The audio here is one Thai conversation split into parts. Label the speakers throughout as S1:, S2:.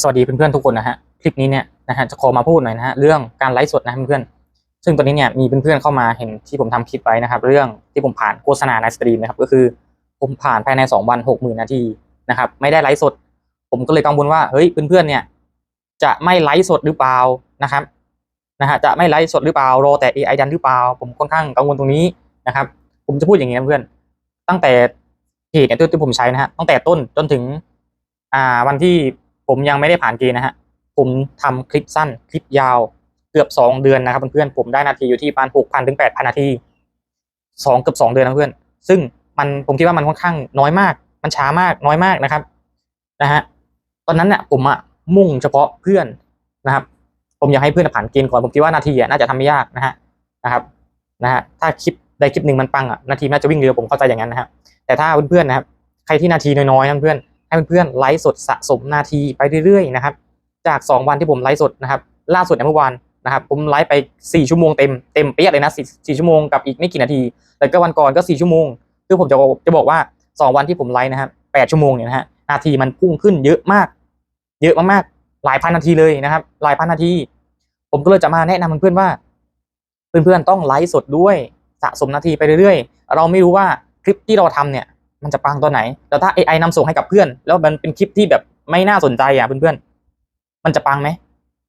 S1: สวัสดีเพื่อนๆทุกคนนะฮะคลิปนี้เนี่ยนะฮะจะขอมาพูดหน่อยนะฮะเรื่องการไลฟ์สดนะเพื่อนๆซึ่งตอนนี้เนี่ยมีเพื่อนๆเข้ามาเห็นที่ผมทำคลิปไว้นะครับ เรื่องที่ผมผ่านโฆษณาในสตรีมนะครับก็คือผมผ่านภายใน 2 วัน6 0,000นาทีนะครับไม่ได้ไลฟ์สด ผมก็เลยกังวลว่าเฮ้ยเพื่อนๆเนี่ยจะไม่ไลฟ์สดหรือเปล่านะครับนะฮะจะไม่ไลฟ์สดหรือเปล่ารอแต่ AI ดันหรือเปล่า ผมค่อนข้างกังวลตรงนี้นะครับ ผมจะพูดอย่างนี้นะเพื่อนตั้งแต่เพจเนี่ยที่ผมใช้นะฮะตั้งแต่ต้นจนถึงอ่าวันที่ ผมยังไม่ได้ผ่านเกณฑ์นะฮะ ผมทำคลิปสั้นคลิปยาวเกือบสองเดือนนะครับเพื่อนๆผมได้นาทีอยู่ที่ประมาณหกพันถึงแปดพันนาทีสองเกือบสองเดือนนะเพื่อน ซึ่งมันผมคิดว่ามันค่อนข้างน้อยมาก มันช้ามากน้อยมากนะครับนะฮะตอนนั้นเนี่ยผมอะมุ่งเฉพาะเพื่อนนะครับ ผมอยากให้เพื่อนผ่านเกณฑ์ก่อนผมคิดว่านาทีอะน่าจะทำไม่ยากนะฮะนะครับนะฮะถ้าคลิปใดคลิปหนึ่งมันปังอะนาทีน่าจะวิ่งเร็วผมเข้าใจอย่างนั้นนะฮะแต่ถ้าเพื่อนๆนะครับใครที่นาทีน้อยๆนะเพื่อน ให้เพื่อนๆไลฟ์สดสะสมนาทีไปเรื่อยๆนะครับ จาก 2 วันที่ผมไลฟ์สดนะครับ ล่าสุดในเมื่อวานนะครับ ผมไลฟ์ไป 4 ชั่วโมงเต็มเต็มเปี้ยเลยนะ4 4ชั่วโมงกับอีกไม่กี่นาที แล้วก็วันก่อนก็ 4 ชั่วโมง คือผมจะจะบอกว่า 2 วันที่ผมไลฟ์นะครับ8ชั่วโมงเนี่ยนะฮะนาทีมันพุ่งขึ้นเยอะมาก เยอะมากๆหลายพันนาทีเลยนะครับ หลายพันนาที ผมก็เลยจะมาแนะนำเพื่อนๆว่า เพื่อนๆต้องไลฟ์สดด้วยสะสมนาทีไปเรื่อยๆ เราไม่รู้ว่าคลิปที่เราทำเนี่ย มันจะปังตอนไหน แล้วถ้า AI นำส่งให้กับเพื่อน แล้วมันเป็นคลิปที่แบบไม่น่าสนใจอะเพื่อนๆ มันจะปังไหม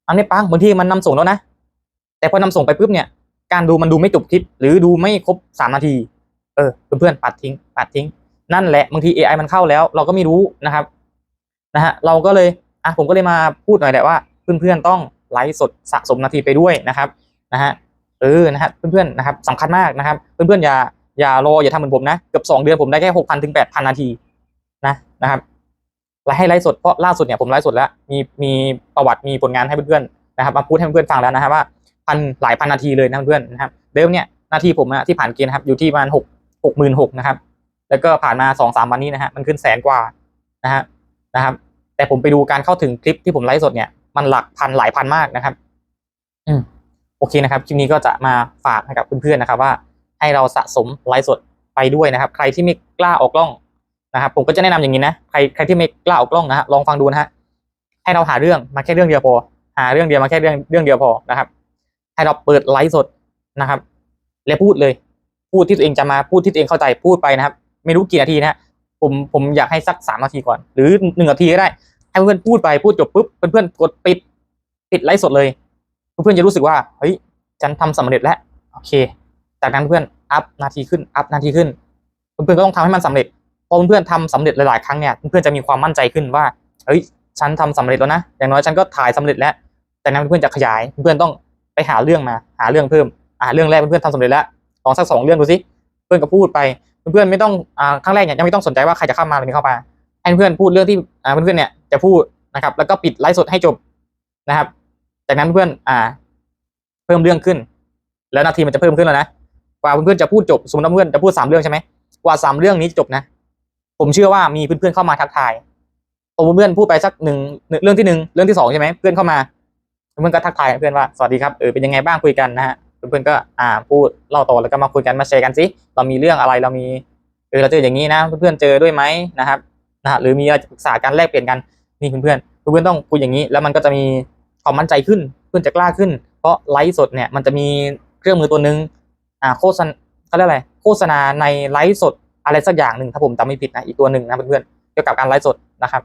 S1: มันไม่ปังบางทีมันนำส่งแล้วนะ แต่พอนำส่งไปปุ๊บเนี่ย การดูมันดูไม่จบคลิป หรือดูไม่ครบสามนาที เออเพื่อนๆปัดทิ้ง ปัดทิ้ง นั่นแหละบางที AI มันเข้าแล้ว เราก็ไม่รู้นะครับ นะฮะ เราก็เลย อะผมก็เลยมาพูดหน่อยแหละว่าเพื่อนๆต้องไลฟ์สดสะสมนาทีไปด้วยนะครับ นะฮะ เออ นะฮะ เพื่อนๆ นะครับสำคัญมากนะครับ เพื่อนๆ อย่า อย่ารออย่าทำเหมือนผมนะเกือบสองเดือนผมได้แค่หกพันถึงแปดพันนาทีนะนะครับไลฟ์ให้ไลฟ์สดเพราะล่าสุดเนี่ยผมไลฟ์สดแล้วมีมีประวัติมีผลงานให้เพื่อนๆนะครับมาพูดให้เพื่อนๆฟังแล้วนะครับว่าพันหลายพันนาทีเลยนะเพื่อนๆนะครับเดิมเนี่ยนาทีผมนะที่ผ่านเกณฑ์นะครับอยู่ที่ประมาณหกหกหมื่นหกนะครับ แล้วก็ผ่านมาสองสามวันนี้นะฮะมันขึ้นแสนกว่านะฮะนะครับ แต่ผมไปดูการเข้าถึงคลิปที่ผมไลฟ์สดเนี่ยมันหลักพันหลายพันมากนะครับ อืมโอเคนะครับคลิปนี้ก็จะมาฝากให้กับเพื่อนๆนะครับว่า ให้เราสะสมไลฟ์สดไปด้วยนะครับ ใครที่ไม่กล้าออกกล้องนะครับ ผมก็จะแนะนำอย่างนี้นะใครใครที่ไม่กล้าออกกล้องนะฮะลองฟังดูนะฮะให้เราหาเรื่องมาแค่เรื่องเดียวพอหาเรื่องเดียวมาแค่เรื่องเรื่องเดียวพอนะครับ ให้เราเปิดไลฟ์สดนะครับ แล้วพูดเลย พูดที่ตัวเองจะมาพูดที่ตัวเองเข้าใจพูดไปนะครับ ไม่รู้กี่นาทีนะฮะผมผมอยากให้สักสามนาทีก่อน หรือหนึ่งนาทีก็ได้ให้เพื่อนพูดไปพูดจบปุ๊บเพื่อนๆกดปิดปิดไลฟ์สดเลย เพื่อนๆจะรู้สึกว่าเฮ้ยฉันทำสำเร็จแล้วโอเค จากนั้นเพื่อนอัพนาทีขึ้นอัพนาทีขึ้น เพื่อนๆก็ต้องทำให้มันสำเร็จพอเพื่อนๆทำสำเร็จหลายๆครั้งเนี่ยเพื่อนๆจะมีความมั่นใจขึ้นว่าเฮ้ยฉันทำสำเร็จแล้วนะอย่างน้อยฉันก็ถ่ายสำเร็จแล้ว แต่นั้นเพื่อนๆจะขยายเพื่อนๆต้องไปหาเรื่องมา หาเรื่องเพิ่มอ่าเรื่องแรกเพื่อนๆทำสำเร็จแล้วลองสักสองเรื่องดูสิเพื่อนก็พูดไปเพื่อนๆไม่ต้องอ่าครั้งแรกเนี่ยยังไม่ต้องสนใจว่าใครจะเข้ามาหรือไม่เข้ามาให้เพื่อนพูดเรื่องที่อ่าเพื่อนๆเนี่ยจะพูดนะครับ แล้วก็ปิดไลฟ์สดให้จบนะครับ จากนั้นเพื่อนอ่า เพิ่มเรื่องขึ้น แล้วนาทีมันจะเพิ่มขึ้นแล้วนะ กว่าเพื่อนๆจะพูดจบสมมติว่าเพื่อนจะพูดสามเรื่องใช่ไหมกว่าสามเรื่องนี้จะจบนะ ผมเชื่อว่ามีเพื่อนๆเข้ามาทักทายผมเพื่อนพูดไปสักหนึ่งเรื่องที่หนึ่งเรื่องที่สองใช่ไหมเพื่อนเข้ามาเพื่อนก็ทักทายเพื่อนว่าสวัสดีครับเออเป็นยังไงบ้างคุยกันนะฮะเพื่อนๆก็อ่าพูดเล่าต่อแล้วก็มาคุยกันมาแชร์กันสิเรามีเรื่องอะไรเรามีเออเราเจออย่างนี้นะเพื่อนๆเจอด้วยไหมนะครับนะฮะหรือมีอะไรปรึกษากันแลกเปลี่ยนกันนี่เพื่อนๆเพื่อนๆต้องคุยอย่างนี้ แล้วมันก็จะมีความมั่นใจขึ้นเพื่อนจะกล้าขึ้น เพราะไลฟ์สดเนี่ยมันจะมีเครื่องมือตัวหนึ่ง อ่าโฆษณาเขาเรียกอะไรโฆษณาในไลฟ์สดอะไรสักอย่างหนึ่งถ้าผมจำไม่ผิดนะอีกตัวหนึ่งนะเพื่อนๆเกี่ยวกับการไลฟ์สดนะครับ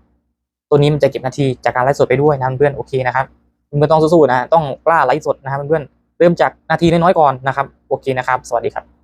S1: ตัวนี้มันจะเก็บนาทีจากการไลฟ์สดไปด้วยนะเพื่อนๆโอเคนะครับเพื่อนต้องสู้ๆนะต้องกล้าไลฟ์สดนะครับเพื่อนๆเริ่มจากนาทีน้อยๆก่อนนะครับ โอเคนะครับ สวัสดีครับ